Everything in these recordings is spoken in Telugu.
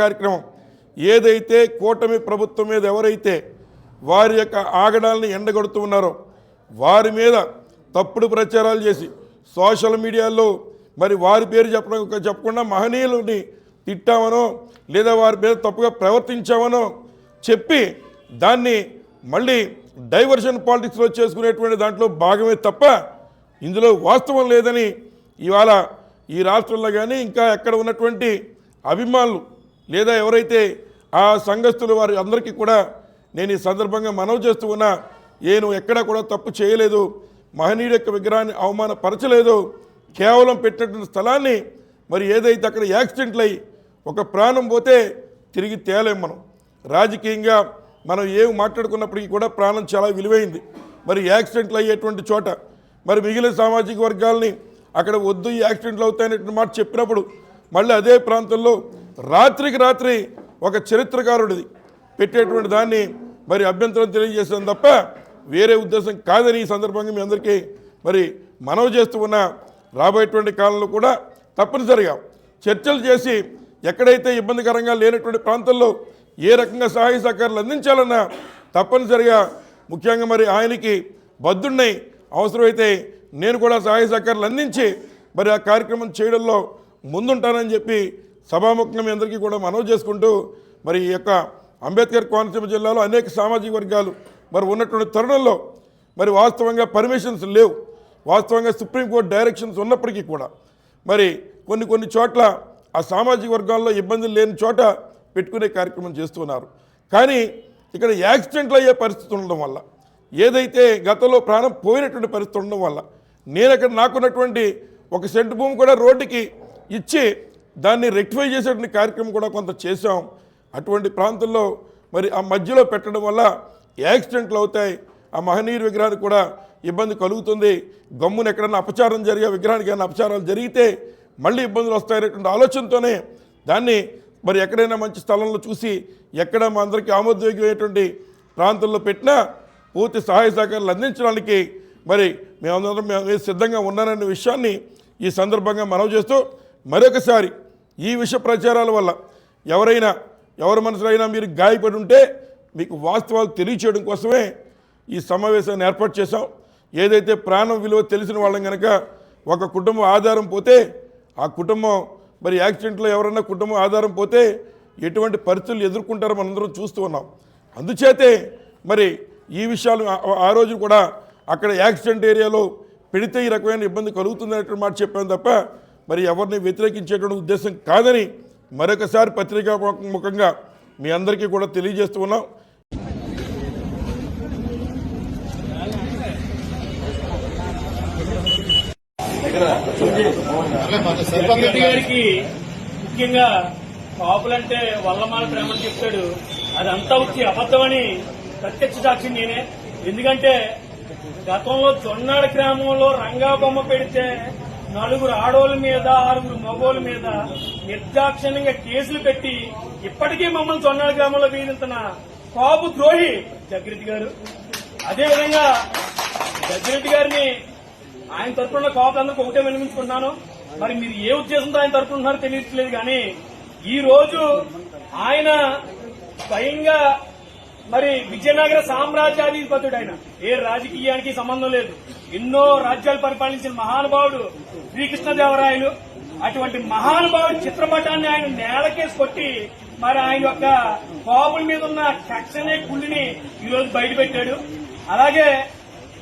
కార్యక్రమం. ఏదైతే కూటమి ప్రభుత్వం మీద ఎవరైతే వారి యొక్క ఆగడాలను ఎండగొడుతూ ఉన్నారో వారి మీద తప్పుడు ప్రచారాలు చేసి సోషల్ మీడియాలో మరి వారి పేరు చెప్పడం చెప్పకుండా మహనీయులని తిట్టామనో లేదా వారి మీద తప్పుగా ప్రవర్తించామనో చెప్పి దాన్ని మళ్ళీ డైవర్షన్ పాలిటిక్స్లో చేసుకునేటువంటి దాంట్లో భాగమే తప్ప ఇందులో వాస్తవం లేదని ఇవాళ ఈ రాష్ట్రంలో కానీ ఇంకా ఎక్కడ ఉన్నటువంటి అభిమానులు లేదా ఎవరైతే ఆ సంఘస్థులు వారి అందరికీ కూడా నేను ఈ సందర్భంగా మనవి చేస్తూ ఉన్నా నేను ఎక్కడా కూడా తప్పు చేయలేదు మహనీయుడు యొక్క విగ్రహాన్ని అవమానపరచలేదు కేవలం పెట్టినటువంటి స్థలాన్ని మరి ఏదైతే అక్కడ యాక్సిడెంట్లు అయ్యి ఒక ప్రాణం పోతే తిరిగి తేలేం మనం. రాజకీయంగా మనం ఏం మాట్లాడుకున్నప్పటికీ కూడా ప్రాణం చాలా విలువైంది. మరి యాక్సిడెంట్లు అయ్యేటువంటి చోట మరి మిగిలిన సామాజిక వర్గాల్ని అక్కడ వద్దు ఈ యాక్సిడెంట్లు అవుతాయనేటువంటి మాట చెప్పినప్పుడు మళ్ళీ అదే ప్రాంతంలో రాత్రికి రాత్రి ఒక చరిత్రకారుడిది పెట్టేటువంటి దాన్ని మరి అభ్యంతరం తెలియజేసాం తప్ప వేరే ఉద్దేశం కాదని ఈ సందర్భంగా మీ అందరికీ మరి మనవి చేస్తూ ఉన్న రాబోయేటువంటి కాలంలో కూడా తప్పనిసరిగా చర్చలు చేసి ఎక్కడైతే ఇబ్బందికరంగా లేనటువంటి ప్రాంతాల్లో ఏ రకంగా సహాయ సహకారాలు అందించాలన్నా తప్పనిసరిగా ముఖ్యంగా మరి ఆయనకి బద్దున్నాయి అవసరమైతే నేను కూడా సహాయ సహకారాలు అందించి మరి ఆ కార్యక్రమం చేయడంలో ముందుంటానని చెప్పి సభాముఖంగా మీ అందరికీ కూడా మనవి చేసుకుంటూ మరి ఈ యొక్క అంబేద్కర్ కోనసీమ జిల్లాలో అనేక సామాజిక వర్గాలు మరి ఉన్నటువంటి తరుణంలో మరి వాస్తవంగా పర్మిషన్స్ లేవు. వాస్తవంగా సుప్రీంకోర్టు డైరెక్షన్స్ ఉన్నప్పటికీ కూడా మరి కొన్ని కొన్ని చోట్ల ఆ సామాజిక వర్గాల్లో ఇబ్బందులు లేని చోట పెట్టుకునే కార్యక్రమం చేస్తున్నారు. కానీ ఇక్కడ యాక్సిడెంట్లు అయ్యే పరిస్థితి ఉండడం వల్ల ఏదైతే గతంలో ప్రాణం పోయినటువంటి పరిస్థితి ఉండడం వల్ల నేను అక్కడ నాకున్నటువంటి ఒక సెంటు భూమి కూడా రోడ్డుకి ఇచ్చి దాన్ని రెక్టిఫై చేసేటువంటి కార్యక్రమం కూడా కొంత చేశాం. అటువంటి ప్రాంతంలో మరి ఆ మధ్యలో పెట్టడం వల్ల యాక్సిడెంట్లు అవుతాయి. ఆ మహనీయుడి విగ్రహానికి కూడా ఇబ్బంది కలుగుతుంది. గమ్మున ఎక్కడన్నా అపచారం జరిగే విగ్రహానికి ఏమైనా అపచారాలు జరిగితే మళ్ళీ ఇబ్బందులు వస్తాయనేటువంటి ఆలోచనతోనే దాన్ని మరి ఎక్కడైనా మంచి స్థలంలో చూసి ఎక్కడ మా అందరికీ ఆమోదయోగ్యమైనటువంటి ప్రాంతంలో పెట్టినా పూర్తి సహాయ సహకారాలు అందించడానికి మరి మేమందరం మేము సిద్ధంగా ఉన్నాననే విషయాన్ని ఈ సందర్భంగా మనవి చేస్తూ మరొకసారి ఈ విష ప్రచారాల వల్ల ఎవరైనా ఎవరి మనసులైనా మీరు గాయపడి ఉంటే మీకు వాస్తవాలు తెలియచేయడం కోసమే ఈ సమావేశాన్ని ఏర్పాటు చేశాం. ఏదైతే ప్రాణం విలువ తెలిసిన వాళ్ళం కనుక ఒక కుటుంబం ఆధారం పోతే ఆ కుటుంబం మరి యాక్సిడెంట్లో ఎవరన్నా కుటుంబం ఆధారం పోతే ఎటువంటి పరిస్థితులు ఎదుర్కొంటారో మనందరం చూస్తూ ఉన్నాం. అందుచేతే మరి ఈ విషయాలు ఆ- రోజు కూడా అక్కడ యాక్సిడెంట్ ఏరియాలో పెడితే ఈ రకమైన ఇబ్బంది కలుగుతుందనేటువంటి మాట చెప్పాను తప్ప మరి ఎవరిని వ్యతిరేకించేటువంటి ఉద్దేశం కాదని మరొకసారి పత్రికా ముఖంగా మీ అందరికీ కూడా తెలియజేస్తూ ఉన్నాం. రెడ్డి గారికి ముఖ్యంగా కాపులంటే వల్లమాల ప్రేమని చెప్తాడు. అదంతా వచ్చి అబద్ధమని ప్రత్యక్ష సాక్షి నేనే. ఎందుకంటే గతంలో జొన్నాడ గ్రామంలో రంగా బొమ్మ పెడితే నలుగురు ఆడోళ్ళ మీద ఆరుగురు మగోళ్ళ మీద నిర్దాక్షిణ్యంగా కేసులు పెట్టి ఇప్పటికీ మమ్మల్ని జొన్నాడ గ్రామంలో వేధిస్తున్న కాపు ద్రోహి జగ్రెడ్డి గారు. అదేవిధంగా జగ్రెడ్డి గారిని ఆయన తరపున కోపలందరికీ ఒకటే వినిపించుకుంటున్నాను. మరి మీరు ఏ ఉద్దేశంతో ఆయన తరపున ఉన్నారో తెలియట్లేదు కానీ ఈ రోజు ఆయన స్వయంగా మరి విజయనగర సామ్రాజ్యాధిపతుడు ఆయన. ఏ రాజకీయానికి సంబంధం లేదు. ఎన్నో రాజ్యాలు పరిపాలించిన మహానుభావుడు శ్రీకృష్ణదేవరాయలు. అటువంటి మహానుభావుడి చిత్రపటాన్ని ఆయన నేలకేసి కొట్టి మరి ఆయన యొక్క కోపుల మీద ఉన్న కక్షనే కుళ్ళిని ఈరోజు బయటపెట్టాడు. బయట పెట్టాడు అలాగే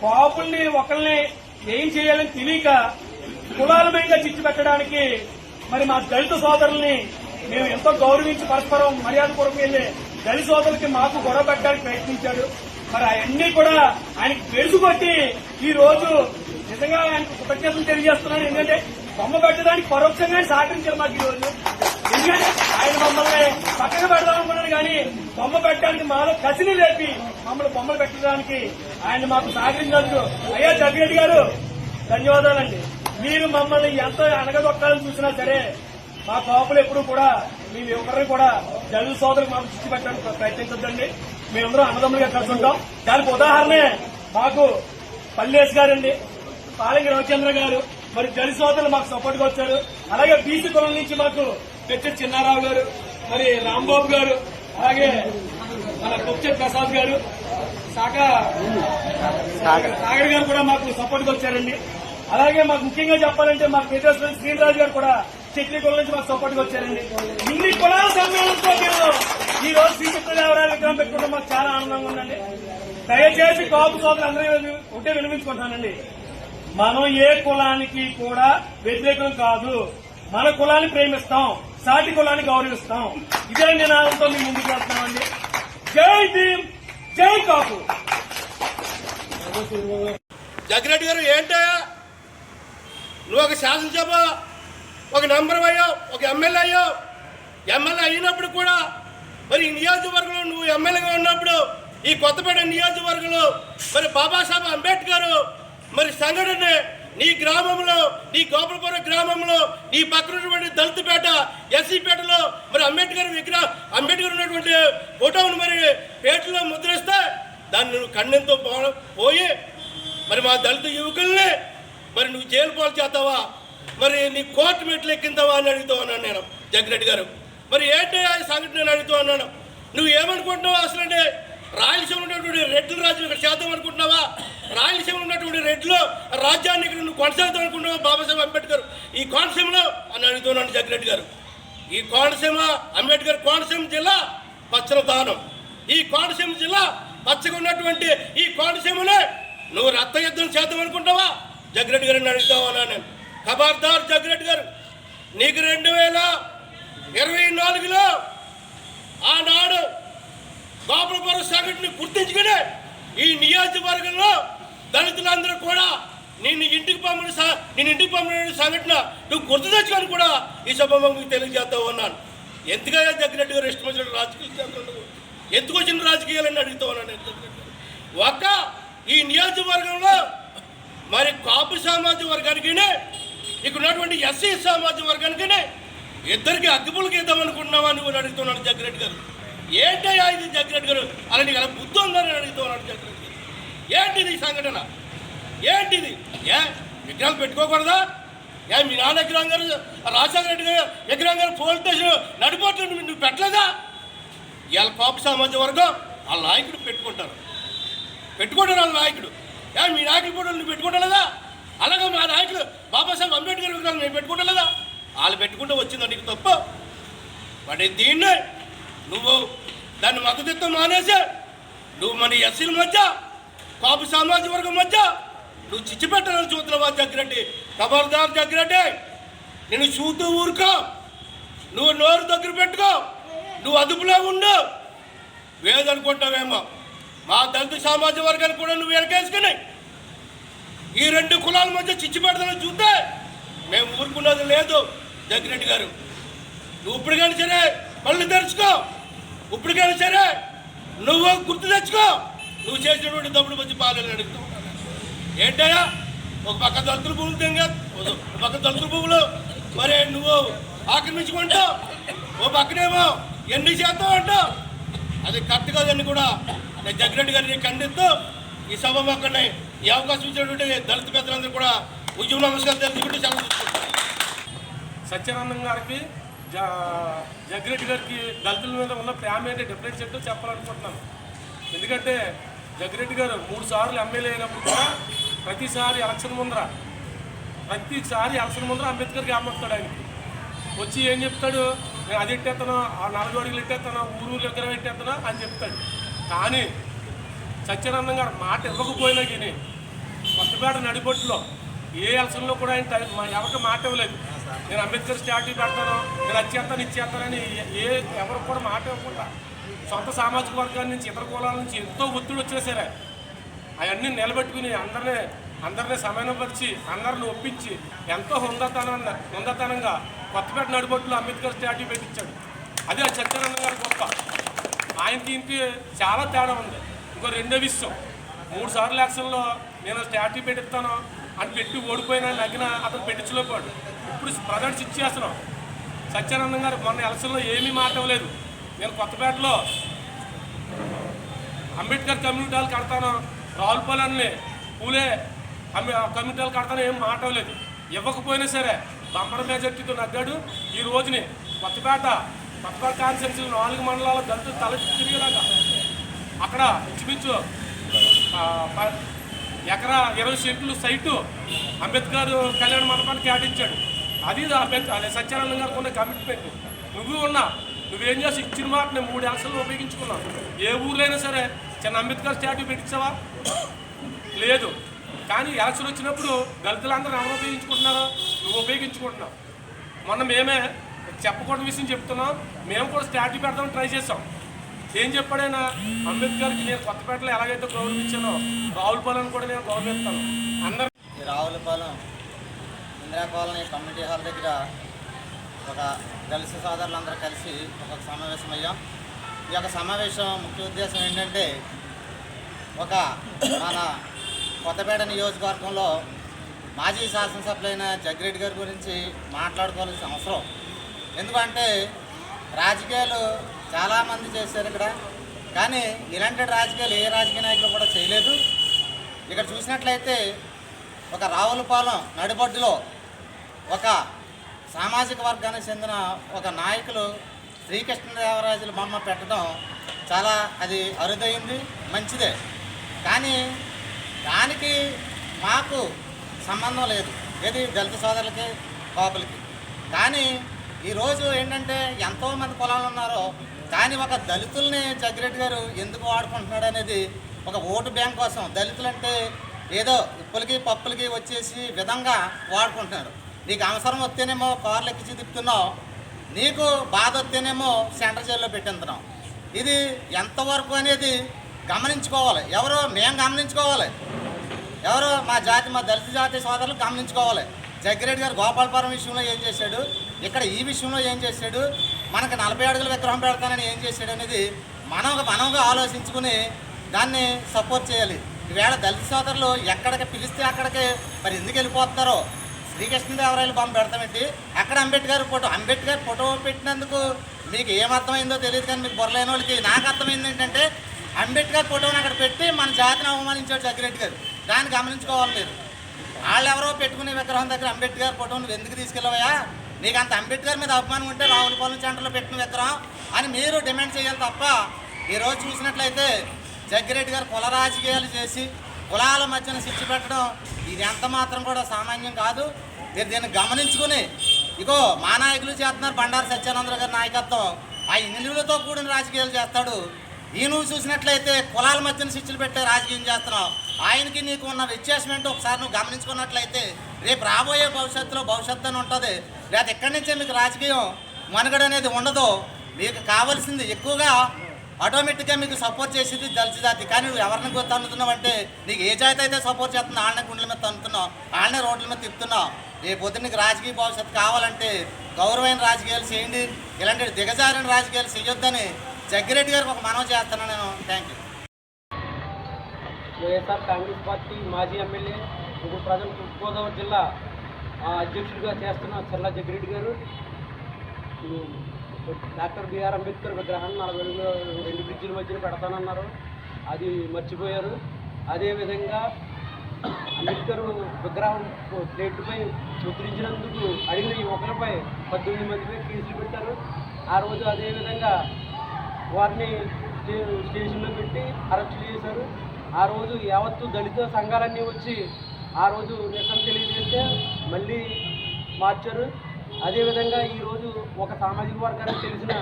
కాపుల్ని ఒకరిని ఏం చేయాలని తెలియక కులాలమయంగా చిచ్చు పెట్టడానికి మరి మా దళిత సోదరుల్ని మేము ఎంతో గౌరవించి పరస్పరం మర్యాద పూర్వకం వెళ్ళే దళిత సోదరులకి మాకు గొడవ పెట్టడానికి ప్రయత్నించాడు. మరి అవన్నీ కూడా ఆయనకి పెరుసుకొట్టి ఈ రోజు నిజంగా ఆయనకు కృతజ్ఞతలు తెలియజేస్తున్నాను ఎందుకంటే బొమ్మ పెట్టడానికి పరోక్షంగా సహకరించారు మాకు ఈ రోజు. ఎందుకంటే ఆయన మమ్మల్ని పక్కన పెడదామనుకున్నాడు కానీ బొమ్మ పెట్టడానికి మాలో కసిని లేపి మమ్మల్ని బొమ్మలు పెట్టడానికి ఆయన మాకు సహకరించినందుకు అయ్యా జగ్గిరెడ్డి గారు ధన్యవాదాలండి. మీరు మమ్మల్ని ఎంత అనగదొక్కాలని చూసినా సరే మా కాపులు ఎప్పుడు కూడా మేము ఎవరిని కూడా జల్లు సోదరులు మాకు దృష్టి పెట్టడానికి ప్రయత్నించొద్దండి. మేమందరం అన్నదమ్ములుగా కలిసి ఉంటాం దానికి ఉదాహరణే మాకు పల్లేష్ గారండి పాలంగి రవిచంద్ర గారు మరి జలి సోదరులు మాకు సపోర్ట్గా వచ్చారు. అలాగే బీసీ కులం నుంచి మాకు పెద్ద చిన్నారావు గారు మరి రాంబాబు గారు అలాగే మన కొచ్చ ప్రసాద్ గారు శాఖ సాగర్. గారు కూడా మాకు సపోర్ట్గా వచ్చారండి. అలాగే మాకు ముఖ్యంగా చెప్పాలంటే మా పేదస్వామి శ్రీనిరాజు గారు కూడా చట్నీ కుల నుంచి మాకు సపోర్ట్గా వచ్చారండి. ఇన్ని కులాల సమ్మేళనంతో మేము ఈ రోజు శ్రీకృష్ణదేవరాయ విగ్రహం పెట్టుకుంటే మాకు చాలా ఆనందంగా ఉందండి. దయచేసి కాపు సోదరులు అందరూ ఒకటే వినిపించుకుంటానండి. మనం ఏ కులానికి కూడా వ్యతిరేకం కాదు. మన కులాన్ని ప్రేమిస్తాం. సాటి కులాన్ని గౌరవిస్తాం. ఇదే నినాదంతో మేము ముందుకు వెళ్తున్నామండి. జై భీమ్ జై కాపు. జగ్రెడ్డి గారు ఏంటయ్యా నువ్వు ఒక శాసనసభ ఒక నంబర్ అయ్యావు ఒక ఎమ్మెల్యే అయ్యావు. ఎమ్మెల్యే అయినప్పుడు కూడా మరి ఈ నియోజకవర్గంలో నువ్వు ఎమ్మెల్యేగా ఉన్నప్పుడు ఈ కొత్తపేట నియోజకవర్గంలో మరి బాబాసాహెబ్ అంబేద్కర్ మరి సంఘటన నీ గ్రామంలో నీ గోపాలపురం గ్రామంలో నీ పక్కన ఉన్నటువంటి దళితపేట ఎస్సీపేటలో మరి అంబేద్కర్ విగ్రహ అంబేద్కర్ ఉన్నటువంటి ఫోటోను మరి పేటలో ముద్రిస్తే దాన్ని నువ్వు కన్నెంతో పోయి మరి మా దళిత యువకుల్ని మరి నువ్వు జైలు పాలు చేస్తావా? మరి నీ కోర్టు మెట్లు ఎక్కిందావా అని అడుగుతావా అన్నాను నేను జగ్గిరెడ్డి గారు. మరి ఏంటి ఆ సంఘటన నేను అడుగుతూ అన్నాను నువ్వు ఏమనుకుంటున్నావు అసలు అంటే రాయలసీమ ఉన్నటువంటి రెడ్ల రాజ్యం ఇక్కడ చేద్దాం అనుకుంటున్నావా? రాయలసీమ ఉన్నటువంటి రెడ్లు రాజ్యాన్ని ఇక్కడ నువ్వు కొనసాగుతాం అనుకుంటున్నావా బాబాసాహెబ్ అంబేద్కర్? ఈ కోనసీమలో అని అడుగుతున్నాను జగ్గిరెడ్డి గారు. ఈ కోనసీమ అంబేద్కర్ కోనసీమ జిల్లా పచ్చన దానం. ఈ కోనసీమ జిల్లా పచ్చగా ఉన్నటువంటి ఈ కోనసీమలో నువ్వు రక్త యుద్ధం చేద్దాం అనుకుంటావా జగ్రెడ్డి గారిని అడుగుతావా నేను. ఖబర్దార్ జగ్రెడ్డి గారు నీకు రెండు వేల ఇరవై నాలుగులో ఆనాడు గోపాలపురం సంఘటన గుర్తించుకుని ఈ నియోజకవర్గంలో దళితులందరూ కూడా నిన్ను ఇంటికి పంపిన నేను ఇంటికి పంపిన సంఘటన నువ్వు గుర్తు తెచ్చుకొని కూడా ఈ సభ మీకు తెలియజేస్తా ఉన్నాను. ఎందుకయ్యా జగ్గిరెడ్డి గారు ఇష్టం వచ్చిన రాజకీయాలు చేస్తున్నావు ఎందుకు వచ్చిన రాజకీయాలని అడుగుతా ఉన్నాను ఒక్క ఈ నియోజకవర్గంలో మరి కాపు సామాజిక వర్గానికి ఇక్కడ ఉన్నటువంటి ఎస్సీ సామాజిక వర్గానికి ఇద్దరికి అగ్గిపులకి గీద్దాం అనుకుంటున్నావా నువ్వు అడుగుతున్నాడు జగ్గిరెడ్డి గారు. ఏంటయ్యా ఇది జగ్గిరెడ్డి గారు? అలా నీకు అలా బుద్ధి ఉందని అడుగుతున్నాడు జగ్గిరెడ్డి గారు. ఏంటిది సంఘటన? ఏంటిది? ఏ? విగ్రహాలు పెట్టుకోకూడదా? ఏ మీ నాన్న విగ్రహం గారు రాజశేఖర రెడ్డి గారు విగ్రహం గారు పోలీస్ స్టేషన్ నడిపోతుంది నువ్వు నువ్వు పెట్టలేదా? ఇవాళ పాప సామాజిక వర్గం ఆ నాయకుడు పెట్టుకుంటారు. పెట్టుకుంటారు వాళ్ళ నాయకుడు. ఏ మీ నాయకుడు కూడా నువ్వు పెట్టుకుంటలేదా? అలాగే మా నాయకుడు బాబాసాహెబ్ అంబేద్కర్ విగ్రహాలు నేను పెట్టుకుంటలేదా? వాళ్ళు పెట్టుకుంటూ వచ్చిందో నీకు తప్ప. వాడి దీన్నే నువ్వు దాన్ని మద్దతు మానేసే. నువ్వు మన ఎస్సీల మధ్య కాపు సామాజిక వర్గం మధ్య నువ్వు చిచ్చిపెట్టాలని చూస్తున్నావా జగ్గిరెడ్డి ఖబర్దార్ జగ్గిరెడ్డి నేను చూస్తూ ఊరుకో. నువ్వు నోరు దగ్గర పెట్టుకో. నువ్వు అదుపులో ఉండు. వేదనుకుంటావేమో. మా దళిత సామాజిక వర్గాన్ని కూడా నువ్వు వెనకేసుకుని ఈ రెండు కులాల మధ్య చిచ్చి పెడతానని చూస్తే మేము ఊరుకున్నది లేదు. జగ్గిరెడ్డి గారు. నువ్వు ఇప్పటికైనా సరే పళ్ళు తెరుచుకో. ఇప్పటికైనా సరే నువ్వు గుర్తు తెచ్చుకో. నువ్వు చేసినటువంటి తప్పుడు మంచి పాలన అడుగుతూ ఏంటయ్యా? ఒక పక్క దళితుల భూములు తింగా ఒక పక్క దళితుల భూములు. మరి నువ్వు ఆక్రమించుకుంటావు ఓ పక్కనేమో ఎన్ని చేస్తావు అంటావు. అది కరెక్ట్ కాదని కూడా నేను జగ్గిరెడ్డి గారిని ఖండిస్తూ ఈ సభ మొక్కని ఈ అవకాశం ఇచ్చినటువంటి దళిత పెద్దలందరూ కూడా ఉద్యమ నమస్కారం తెలుసుకుంటూ సెలవు సత్యానందం గారికి జ గారికి దళితుల మీద ఉన్న ప్రేమ ఏంటి డిఫరెన్స్ ఏంటో చెప్పాలనుకుంటున్నాను. ఎందుకంటే జగ్రెడ్డి గారు మూడు సార్లు ఎమ్మెల్యే అయినప్పుడు కూడా ప్రతిసారి ఎలక్షన్ ముందర ప్రతిసారి ఎలక్షన్ ముందర అంబేద్కర్ అమ్మస్తాడు ఆయనకి. వచ్చి ఏం చెప్తాడు? నేను అది ఎట్టేస్తాను ఆ నలభై అడుగులు ఎట్టేస్తాను ఊరు దగ్గర ఎట్టేస్తాను అని చెప్తాడు. కానీ సత్యానందం గారు మాట ఇవ్వకపోయినా కానీ కొత్తపేట నడిబొట్టులో ఏ ఎలక్షన్లో కూడా ఆయన టైం- మా ఎవరికి మాట ఇవ్వలేదు. నేను అంబేద్కర్ స్టాట్యూ పెడతాను నేను అది ఇచ్చేస్తానని ఏ ఎవరు కూడా మాట ఇవ్వకుండా సొంత సామాజిక వర్గాల నుంచి ఇతర కులాల నుంచి ఎంతో ఒత్తిడి వచ్చినా సరే అవన్నీ నిలబెట్టుకుని అందరినీ అందరినీ సమన్వయపరిచి అందరిని ఒప్పించి ఎంతో హుందతనం హుందతనంగా కొత్తపేట నడిబొట్టులో అంబేద్కర్ స్టాట్యూ పెట్టించాడు. అదే సత్యానంద గారి గొప్ప. ఆయనకి ఇంటి చాలా తేడా ఉంది. ఇంకో రెండో విషయం మూడు సార్లు యాక్షన్లో నేను స్టాట్యూ పెట్టిస్తాను. అని పెట్టి ఓడిపోయినా నగ్గిన అతను పెట్టించలేకపోయాడు. ఇప్పుడు ప్రజెంట్ ఇచ్చేస్తున్నాం సత్యానందం గారు మొన్న ఎలక్షన్లో ఏమీ మాట నేను కొత్తపేటలో అంబేద్కర్ కమ్యూనిటీ హాల్ కడతాను. రావులపాలెంని పూలే అంబే కమ్యూనిటీ హాల్ కడతాను ఏం మాట్లాడలేదు ఇవ్వకపోయినా సరే బంపర మెజార్టీతో నగ్గాడు. ఈ రోజుని కొత్తపేట కొత్తపేట కాన్సెన్సీ నాలుగు మండలాల దళితులు తల తిరిగేలాగా. అక్కడ ఇంచుమించు ఎకరా ఇరవై సెంట్లు సైటు అంబేద్కర్ కళ్యాణ మండపానికి కేటాయించాడు. అది అంబేద్కర్ అదే సత్యానందం గారికి ఉన్న కమిట్మెంట్ నువ్వు ఉన్నా నువ్వేం చేసి ఇచ్చిన మాట నేను మూడు ఎలక్షన్లు ఉపయోగించుకున్నావు ఏ ఊర్లైనా సరే చిన్న అంబేద్కర్ స్టాట్యూ పెట్టించావా? లేదు. కానీ ఎలక్షన్ వచ్చినప్పుడు దళితులందరూ ఎవరు ఉపయోగించుకుంటున్నారో? నువ్వు ఉపయోగించుకుంటున్నావు. మొన్న మేమే చెప్పకూడని విషయం చెప్తున్నాం. మేము కూడా స్టాట్యూ పెడదామని ట్రై చేసాం ఏం చెప్పాడైనా అంబేద్కర్కి నేను కొత్తపేటలో ఎలాగైతే గౌరవించానో రావులపాలెం కూడా నేను గౌరవిస్తాను. అందరూ Ravulapalem. Indira colony community hall దగ్గర ఒక దళిత సోదరులందరూ కలిసి ఒక సమావేశం అయ్యాం ఈ యొక్క సమావేశం ముఖ్య ఉద్దేశం ఏంటంటే ఒక మన కొత్తపేట నియోజకవర్గంలో మాజీ శాసనసభ్యులైన జగ్రెడ్డి గారి గురించి మాట్లాడుకోవాల్సిన అవసరం. ఎందుకంటే రాజకీయాలు చాలామంది చేశారు ఇక్కడ. కానీ ఇలాంటి రాజకీయాలు ఏ రాజకీయ నాయకులు కూడా చేయలేదు. ఇక్కడ చూసినట్లయితే ఒక రావులపాలెం నడిబొడ్డులో ఒక సామాజిక వర్గానికి చెందిన ఒక నాయకులు శ్రీకృష్ణదేవరాజుల బొమ్మ పెట్టడం చాలా అది అరుదైంది మంచిదే. కానీ దానికి మాకు సంబంధం లేదు. ఏది దళిత సోదరులకి కోపలకి కానీ ఈరోజు ఏంటంటే ఎంతోమంది కులాలు ఉన్నారో కానీ ఒక దళితుల్ని జగ్గిరెడ్డి గారు ఎందుకు వాడుకుంటున్నాడు అనేది ఒక ఓటు బ్యాంక్ కోసం దళితులంటే ఏదో ఉప్పులకి పప్పులకి వచ్చేసి విధంగా వాడుకుంటున్నారు. నీకు అవసరం వస్తేనేమో కార్లు ఎక్కించి తిప్పుతున్నావు. నీకు బాధ వస్తేనేమో సెంటర్ జైల్లో పెట్టింటున్నాం ఇది ఎంతవరకు అనేది గమనించుకోవాలి. ఎవరు మేము గమనించుకోవాలి. ఎవరు మా జాతి మా దళిత జాతి సోదరులు గమనించుకోవాలి. జగ్గిరెడ్డి గారు గోపాలపురం విషయంలో ఏం చేశాడు? ఇక్కడ ఈ విషయంలో ఏం చేశాడు? మనకు నలభై అడుగుల విగ్రహం పెడతానని ఏం చేశాడు అనేది మనం మనముగా ఆలోచించుకుని దాన్ని సపోర్ట్ చేయాలి. ఈవేళ దళిత సోదరులు ఎక్కడికి పిలిస్తే అక్కడికి మరి ఎందుకు వెళ్ళిపోతారో శ్రీకృష్ణదేవరాయలు బొమ్మ పెడతామేంటి అక్కడ అంబేద్కర్ ఫోటో అంబేద్కర్ ఫోటో పెట్టినందుకు మీకు ఏమర్థమైందో తెలియదు కానీ మీకు బొరలేని వాళ్ళకి నాకు అర్థమైంది ఏంటంటే అంబేద్కర్ ఫోటోని అక్కడ పెట్టి మన జాతిని అవమానించాడు జగ్గిరెడ్డి గారు. దాన్ని గమనించుకోవాలి లేదు వాళ్ళు ఎవరో పెట్టుకునే విగ్రహం దగ్గర అంబేద్కర్ ఫోటో నువ్వు ఎందుకు తీసుకెళ్ళవయా నీకు అంత అంబేద్కర్ మీద అభిమానం ఉంటే రావులపాలెం సెంటర్లో పెట్టిన విగ్రహం అని మీరు డిమాండ్ చేయాలి తప్ప ఈరోజు చూసినట్లయితే జగ్గిరెడ్డి గారు కుల రాజకీయాలు చేసి కులాల మధ్యన శిక్ష పెట్టడం ఇది ఎంత మాత్రం కూడా సామాన్యం కాదు. మీరు దీన్ని గమనించుకుని ఇగో మా నాయకులు చేస్తున్నారు బండారు సత్యానందరావు గారి నాయకత్వం. ఆ ఇనులతో కూడిన రాజకీయాలు చేస్తాడు. ఈ నువ్వు చూసినట్లయితే కులాల మధ్యన శిక్షలు పెట్టే రాజకీయం చేస్తున్నావు. ఆయనకి నీకు ఉన్న వ్యత్యాసం ఏంటో ఒకసారి నువ్వు గమనించుకున్నట్లయితే రేపు రాబోయే భవిష్యత్తులో భవిష్యత్తు అని ఉంటుంది. లేదా ఎక్కడి నుంచే మీకు రాజకీయం మనుగడ అనేది ఉండదు మీకు కావాల్సింది ఎక్కువగా ఆటోమేటిక్గా మీకు సపోర్ట్ చేసేది దళిత జాతి. కానీ నువ్వు ఎవరిని తన్నుతున్నావు అంటే నీకు ఏ జాతి అయితే సపోర్ట్ చేస్తున్నావు ఆడనే గుండెల మీద తన్నుతున్నావు ఆడనే రోడ్ల మీద తిప్పుతున్నావు. రేపు పొద్దున్న నీకు రాజకీయ భవిష్యత్తు కావాలంటే గౌరవమైన రాజకీయాలు చేయండి. ఇలాంటి దిగజారిన రాజకీయాలు చేయొద్దని జగ్గిరెడ్డి గారికి ఒక మనవి చేస్తున్నాను నేను. Thank you YSR Congress party మాజీ ఎమ్మెల్యే ఇప్పుడు ప్రజలు తూర్పుగోదావరి జిల్లా అధ్యక్షుడిగా చేస్తున్న చల్లా జగ్గిరెడ్డి గారు. డాక్టర్ బిఆర్ అంబేద్కర్ విగ్రహాన్ని నలభై అడుగుల రెండు బ్రిడ్జిల మధ్యన పెడతానన్నారు. అది మర్చిపోయారు. అదేవిధంగా అంబేద్కర్ విగ్రహం ప్లేట్పై ముద్రించినందుకు అడిగిన ఈ ఒకరిపై పద్దెనిమిది మందిపై కేసులు పెట్టారు. ఆ రోజు అదేవిధంగా వారిని స్టే స్టేషన్లో పెట్టి అరెస్ట్ చేశారు. ఆ రోజు యావత్తు దళిత సంఘాలన్నీ వచ్చి ఆ రోజు నిరసన తెలియజేస్తే మళ్ళీ మార్చారు. అదేవిధంగా ఈరోజు ఒక సామాజిక వర్గానికి తెలిసిన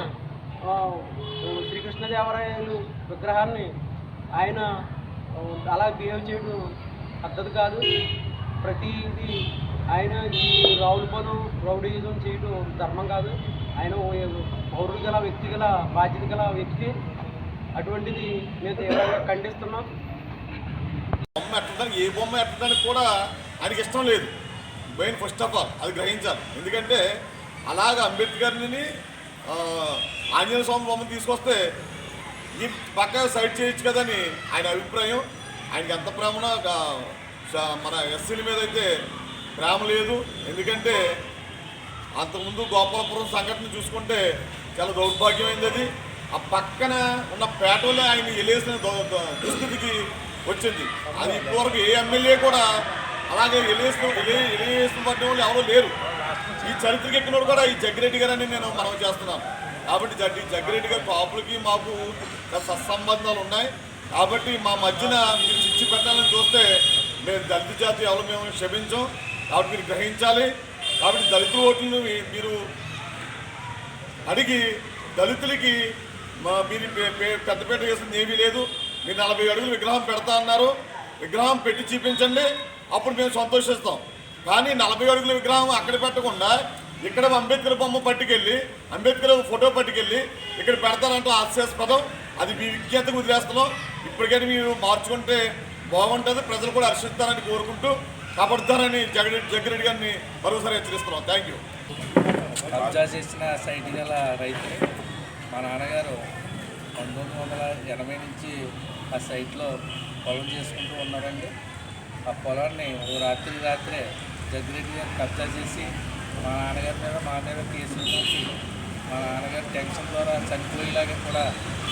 శ్రీకృష్ణదేవరాయలు విగ్రహాన్ని ఆయన అలా బిహేవ్ చేయడం పద్ధతి కాదు. ప్రతిదీ ఆయన ఈ రావులపనం రౌడీజం చేయడం ధర్మం కాదు. ఆయన పౌరులు పౌరుడు గల వ్యక్తి గల బాధ్యత గల వ్యక్తి. అటువంటిది మేము తీవ్రంగా ఖండిస్తున్నాం. బొమ్మ ఎట్టడానికి ఏ బొమ్మ ఎట్టడానికి కూడా ఆయనకి ఇష్టం లేదు. మెయిన్ ఫస్ట్ ఆఫ్ ఆల్ అది గ్రహించాలి. ఎందుకంటే అలాగ అంబేద్కర్ని ఆంజనేయ స్వామి బొమ్మ తీసుకొస్తే ఈ పక్క సైడ్ చేయొచ్చు కదని ఆయన అభిప్రాయం. ఆయనకి ఎంత ప్రేమన మన ఎస్సీల మీద అయితే ప్రేమ లేదు. ఎందుకంటే అంతకుముందు గోపాలపురం సంఘటన చూసుకుంటే చాలా దౌర్భాగ్యమైంది అది. ఆ పక్కన ఉన్న పేటలో ఆయన వెళ్ళేసిన దుస్థితికి వచ్చింది. అది ఇప్పటివరకు ఏ ఎమ్మెల్యే కూడా అలాగే ఎలివేసిన ఎలివేసిన పట్టిన వాళ్ళు ఎవరో లేరు. ఈ చరిత్రకి ఎక్కినోడు కూడా ఈ జగ్గిరెడ్డి గారని నేను మనం చేస్తున్నాను. కాబట్టి జడ్డి జగ్గిరెడ్డి గారి పాపులకి మాకు సత్సంబంధాలు ఉన్నాయి. కాబట్టి మా మధ్యన మీరు చిచ్చి పెట్టాలని చూస్తే మేము దళిత జాతి ఎవరు మేము క్షమించాం. కాబట్టి మీరు గ్రహించాలి. కాబట్టి దళిత ఓట్లను మీరు అడిగి దళితులకి మా మీరు పే- పెద్దపేట వేసింది ఏమీ లేదు. మీరు నలభై అడుగులు విగ్రహం పెడతా అన్నారు. విగ్రహం పెట్టి చూపించండి. అప్పుడు మేము సంతోషిస్తాం. కానీ నలభై అడుగుల విగ్రహం అక్కడ పెట్టకుండా ఇక్కడ అంబేద్కర్ బొమ్మ పట్టుకెళ్ళి అంబేద్కర్ ఫోటో పట్టుకెళ్ళి ఇక్కడ పెడతానంటే హాస్యాస్పదం అది మీ విజ్ఞతకు వదిలేస్తున్నాం. ఇప్పటికైనా మీరు మార్చుకుంటే బాగుంటుంది. ప్రజలు కూడా హర్షిస్తారని కోరుకుంటూ కాపాడుతారని జగన్ జగ్గిరెడ్డి గారిని మరోసారి హెచ్చరిస్తున్నాం. థ్యాంక్ యూ కబ్జా చేసిన సైట్ గల రైతు మా నాన్నగారు పంతొమ్మిది వందల ఎనభై నుంచి ఆ సైట్లో పొలం చేసుకుంటూ ఉన్నారండి. ఆ పొలాన్ని ఓ రాత్రి రాత్రే జగ్గిరెడ్డి గారు కబ్జా చేసి మా నాన్నగారి మీద మా మీద కేసులు పోసి మా నాన్నగారు టెన్షన్ ద్వారా చనిపోయేలాగా కూడా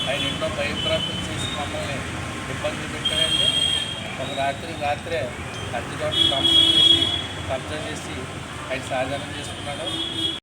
ఆయన ఎన్నో భయప్రాప్తం చేసి మమ్మల్ని ఇబ్బంది పెట్టారండి. ఒక రాత్రి రాత్రే అద్దె తోట కంప్లీట్ చేసి కబ్జా చేసి ఆయన సాధారణ చేసుకున్నాడు.